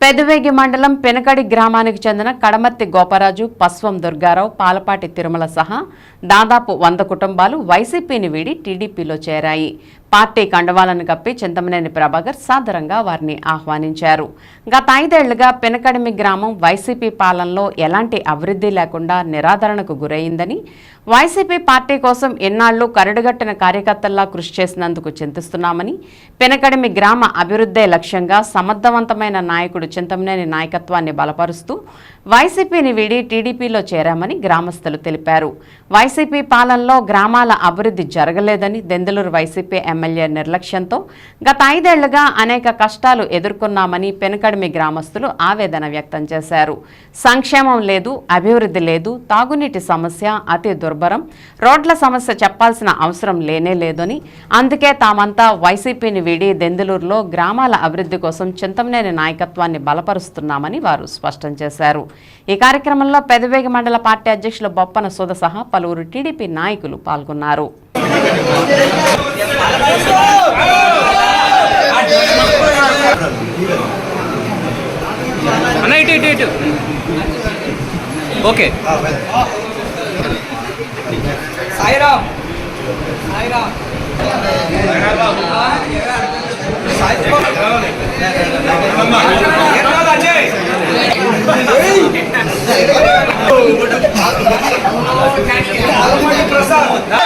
పెదవేగి మండలం పెనకడి గ్రామానికి చెందిన కడమర్తి గోపరాజు పస్వం దుర్గారావు పాలపాటి తిరుమల సహా దాదాపు వంద కుటుంబాలు వైసీపీని వీడి టీడీపీలో చేరాయి. పార్టీ కండవాలను కప్పి చింతమనేని ప్రభాకర్ సాదరంగా వారిని ఆహ్వానించారు. గత ఐదేళ్ళుగా పెనకడిమి గ్రామం వైసీపీ పాలనలో ఎలాంటి అభివృద్ధి లేకుండా నిరాదరణకు గురైందని వైసీపీ పార్టీ కోసం ఎన్నాళ్ళు కరడుగట్టిన కార్యకర్తల్లా కృషి చేసినందుకు చింతిస్తున్నామని పెనకడిమి గ్రామ అభివృద్ధే లక్ష్యంగా సమర్థవంతమైన నాయకుడు చింతమనేని నాయకత్వాన్ని బలపరుస్తూ వైసీపీని వీడి టీడీపీలో చేరామని గ్రామస్తులు తెలిపారు. వైసీపీ పాలనలో గ్రామాల అభివృద్ధి జరగలేదని దెందులూరు వైసీపీ ఎమ్మెల్యే ఎమ్మెల్యే నిర్లక్ష్యంతో గత ఐదేళ్ళుగా అనేక కష్టాలు ఎదుర్కొన్నామని పెనకడిమి గ్రామస్తులు ఆవేదన వ్యక్తం చేశారు. సంక్షేమం లేదు అభివృద్ధి లేదు తాగునీటి సమస్య అతి దుర్భరం రోడ్ల సమస్య చెప్పాల్సిన అవసరం లేనే లేదని అందుకే తామంతా వైసీపీని వీడి దెందులూరులో గ్రామాల అభివృద్ధి కోసం చింతమనేని నాయకత్వాన్ని బలపరుస్తున్నామని వారు స్పష్టం చేశారు. ఈ కార్యక్రమంలో పెదవేగి మండల పార్టీ అధ్యక్షులు బొప్పన సుధ సహా పలువురు టీడీపీ నాయకులు పాల్గొన్నారు. అన్న ఇటు ఇటు ఇటు okay Sairam Sairam Prasad